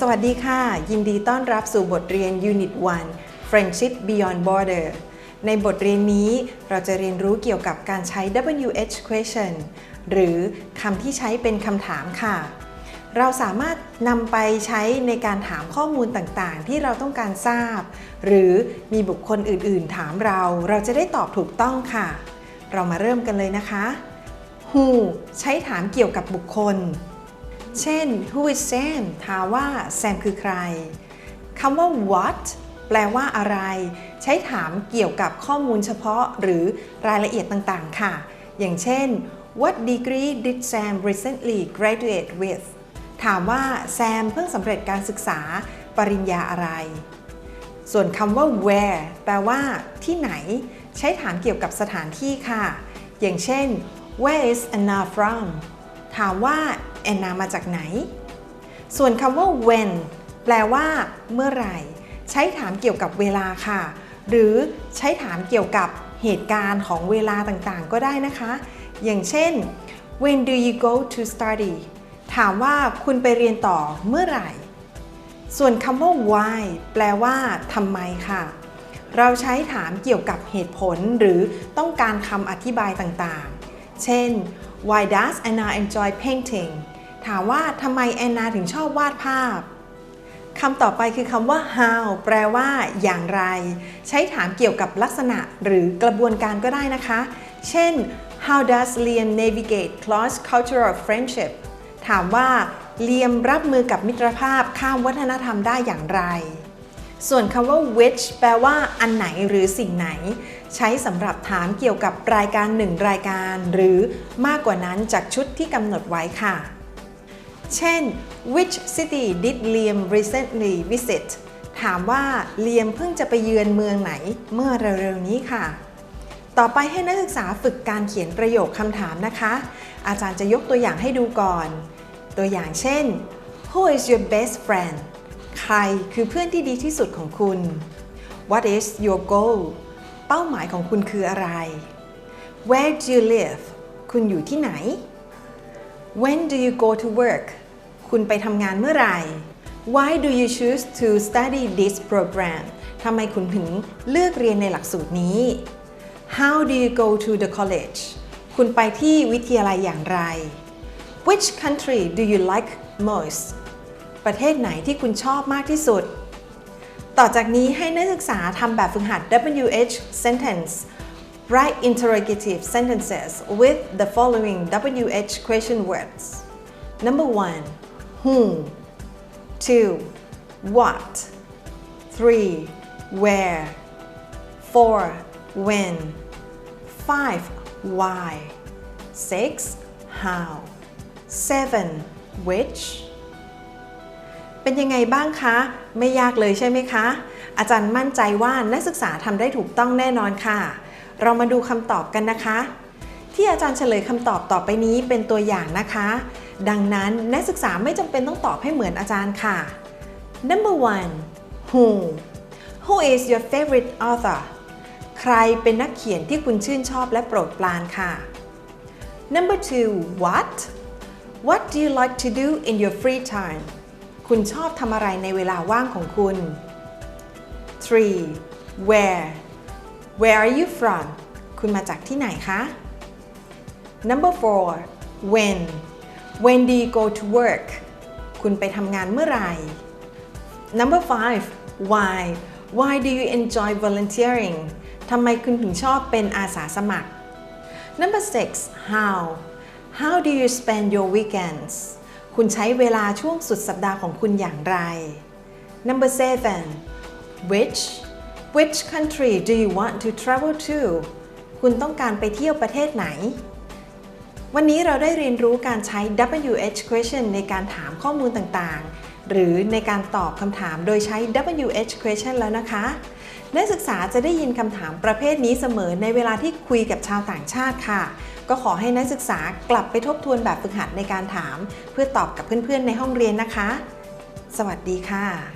สวัสดีค่ะ ยินดีต้อนรับสู่บทเรียน Unit 1 Friendship Beyond Border ในบทเรียนนี้เราจะเรียนรู้เกี่ยวกับการใช้ WH question หรือคำที่ใช้เป็นคำถามค่ะ เราสามารถนำไปใช้ในการถามข้อมูลต่างๆ ที่เราต้องการทราบ หรือมีบุคคลอื่นๆ ถามเรา เราจะได้ตอบถูกต้องค่ะ เรามาเริ่มกันเลยนะคะ Who ใช้ถามเกี่ยวกับบุคคล เช่น Who is Sam ถามว่าแซมคือใครคำว่า what แปลว่าอะไร ใช้ถามเกี่ยวกับข้อมูลเฉพาะหรือรายละเอียดต่างๆ ค่ะ อย่างเช่น What degree did Sam recently graduate with ถามว่าแซมเพิ่งสำเร็จการศึกษาปริญญาอะไร ส่วนคำว่า where แปลว่า ที่ไหน ใช้ถามเกี่ยวกับสถานที่ค่ะ อย่างเช่น Where is Anna from ถามว่า แอนนามาจากไหน ส่วนคำว่า when แปลว่า เมื่อไหร่ ใช้ถามเกี่ยวกับเวลาค่ะ หรือใช้ถามเกี่ยวกับเหตุการณ์ของเวลาต่างๆ ก็ได้นะคะ อย่างเช่น when do you go to study ถามว่าคุณไปเรียนต่อเมื่อไหร่ ส่วนคำว่า why แปลว่าทำไมค่ะ เราใช้ถามเกี่ยวกับเหตุผลหรือต้องการคำอธิบายต่างๆ เช่น why does Anna enjoy painting ถามว่าทำไมแอนนาถึงชอบวาดภาพคำต่อไปคือคำว่า how แปลว่าอย่างไร ใช้ถามเกี่ยวกับลักษณะหรือกระบวนการก็ได้นะคะ เช่น how does Liam navigate cross cultural friendship ถามว่าเลียมรับมือกับมิตรภาพข้ามวัฒนธรรมได้อย่างไร ส่วนคำว่า which แปลว่าอันไหนหรือสิ่งไหน ใช้สำหรับถามเกี่ยวกับรายการหนึ่งรายการ หรือมากกว่านั้นจากชุดที่กำหนดไว้ค่ะ เช่น which city did Liam recently visit ถามว่าเลียมเพิ่งจะไปเยือนเมืองไหนเมื่อเร็วๆนี้ค่ะ ต่อไปให้นักศึกษาฝึกการเขียนประโยคคำถามนะคะ อาจารย์จะยกตัวอย่างให้ดูก่อน ตัวอย่างเช่น Who is your best friend ใครคือเพื่อนที่ดีที่สุดของคุณ What is your goal เป้าหมายของคุณคืออะไร Where do you live คุณอยู่ที่ไหน When do you go to work คุณไปทำงานเมื่อไหร่ Why do you choose to study this program ทำไมคุณถึงเลือกเรียนในหลักสูตรนี้ How do you go to the college คุณไปที่วิทยาลัยอย่างไร Which country do you like most ประเทศไหนที่คุณชอบมากที่สุด ต่อจากนี้ให้นักศึกษาทำแบบฝึกหัด WH sentence Write interrogative sentences with the following WH question words. Number one, whom. Two, what. Three, where. Four, when. Five, why. Six, how. Seven, which. เป็นยังไงบ้างคะ ไม่ยากเลยใช่ไหมคะ อาจารย์มั่นใจว่านักศึกษาทำได้ถูกต้องแน่นอนค่ะ เรามาดูคำตอบกันนะคะ ที่อาจารย์เฉลยคำตอบต่อไปนี้เป็นตัวอย่างนะคะ ดังนั้นนักศึกษาไม่จำเป็นต้องตอบให้เหมือนอาจารย์ค่ะ Number one who who is your favorite author ใครเป็นนักเขียนที่คุณชื่นชอบและโปรดปรานค่ะ Number two what what do you like to do in your free time คุณชอบทำอะไรในเวลาว่างของคุณ 3. Where Where are you from คุณมาจากที่ไหนคะ Number 4. When When do you go to work คุณไปทำงานเมื่อไหร่ Number 5. Why Why do you enjoy volunteering ทำไมคุณถึงชอบเป็นอาสาสมัคร Number 6. How How do you spend your weekends คุณใช้เวลาช่วงสุดสัปดาห์ของคุณอย่างไร Number 7. Which Which country do you want to travel to คุณต้องการไปเที่ยวประเทศไหน วันนี้เราได้เรียนรู้การใช้ WH question ในการถามข้อมูลต่างๆ หรือในการตอบคำถามโดยใช้ WH question แล้วนะคะ นักศึกษาจะได้ยินคำถามประเภทนี้เสมอในเวลาที่คุยกับชาวต่างชาติค่ะ ก็ขอให้นักศึกษากลับไปทบทวนแบบฝึกหัดในการถาม เพื่อตอบกับเพื่อนๆในห้องเรียนนะคะ สวัสดีค่ะ